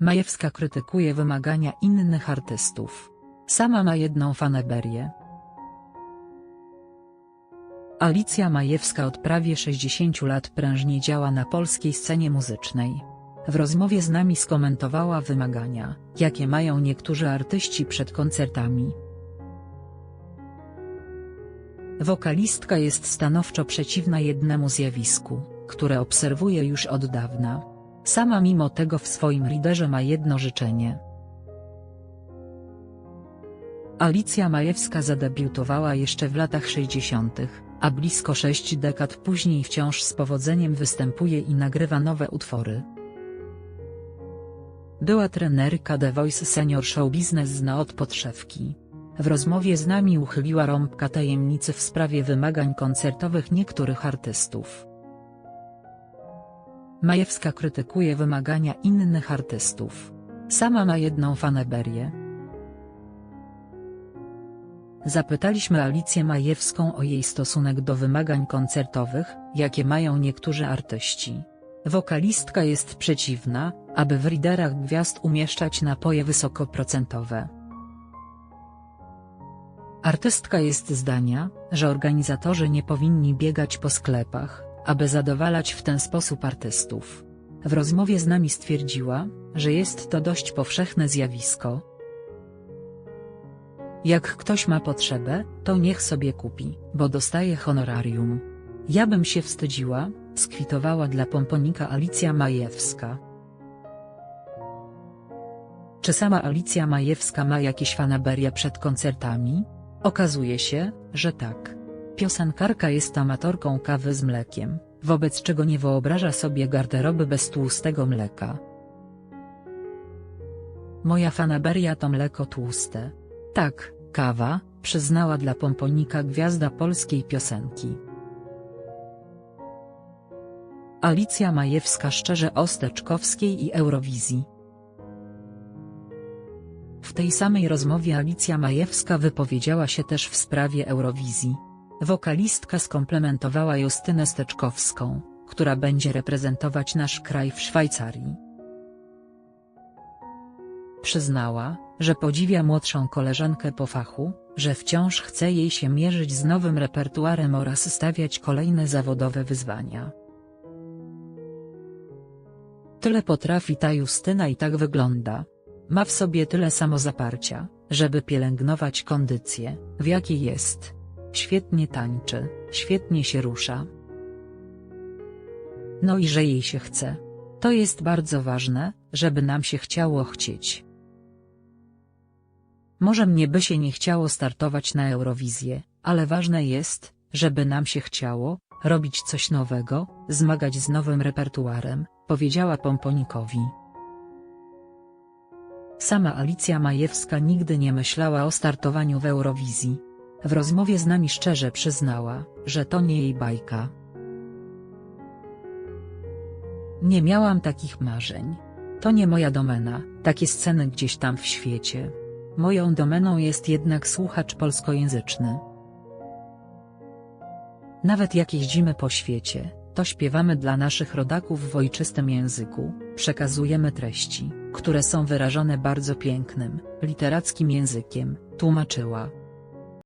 Majewska krytykuje wymagania innych artystów. Sama ma jedną fanaberię. Alicja Majewska od prawie 60 lat prężnie działa na polskiej scenie muzycznej. W rozmowie z nami skomentowała wymagania, jakie mają niektórzy artyści przed koncertami. Wokalistka jest stanowczo przeciwna jednemu zjawisku, które obserwuje już od dawna. Sama mimo tego w swoim riderze ma jedno życzenie. Alicja Majewska zadebiutowała jeszcze w latach 60., a blisko sześć dekad później wciąż z powodzeniem występuje i nagrywa nowe utwory. Była trenerka The Voice Senior Show Business zna od podszewki. W rozmowie z nami uchyliła rąbka tajemnicy w sprawie wymagań koncertowych niektórych artystów. Majewska krytykuje wymagania innych artystów. Sama ma jedną fanaberię. Zapytaliśmy Alicję Majewską o jej stosunek do wymagań koncertowych, jakie mają niektórzy artyści. Wokalistka jest przeciwna, aby w riderach gwiazd umieszczać napoje wysokoprocentowe. Artystka jest zdania, że organizatorzy nie powinni biegać po sklepach, aby zadowalać w ten sposób artystów. W rozmowie z nami stwierdziła, że jest to dość powszechne zjawisko. Jak ktoś ma potrzebę, to niech sobie kupi, bo dostaje honorarium. Ja bym się wstydziła, skwitowała dla pomponika Alicja Majewska. Czy sama Alicja Majewska ma jakieś fanaberia przed koncertami? Okazuje się, że tak. Piosenkarka jest amatorką kawy z mlekiem, wobec czego nie wyobraża sobie garderoby bez tłustego mleka. Moja fanaberia to mleko tłuste. Tak, kawa, przyznała dla pomponika gwiazda polskiej piosenki. Alicja Majewska szczerze o Steczkowskiej i Eurowizji. W tej samej rozmowie Alicja Majewska wypowiedziała się też w sprawie Eurowizji. Wokalistka skomplementowała Justynę Steczkowską, która będzie reprezentować nasz kraj w Szwajcarii. Przyznała, że podziwia młodszą koleżankę po fachu, że wciąż chce jej się mierzyć z nowym repertuarem oraz stawiać kolejne zawodowe wyzwania. Tyle potrafi ta Justyna i tak wygląda. Ma w sobie tyle samozaparcia, żeby pielęgnować kondycję, w jakiej jest. Świetnie tańczy, świetnie się rusza. No i że jej się chce. To jest bardzo ważne, żeby nam się chciało chcieć. Może mnie by się nie chciało startować na Eurowizję, ale ważne jest, żeby nam się chciało, robić coś nowego, zmagać z nowym repertuarem, powiedziała Pomponikowi. Sama Alicja Majewska nigdy nie myślała o startowaniu w Eurowizji. W rozmowie z nami szczerze przyznała, że to nie jej bajka. Nie miałam takich marzeń. To nie moja domena, takie sceny gdzieś tam w świecie. Moją domeną jest jednak słuchacz polskojęzyczny. Nawet jak jeździmy po świecie, to śpiewamy dla naszych rodaków w ojczystym języku, przekazujemy treści, które są wyrażone bardzo pięknym, literackim językiem, tłumaczyła.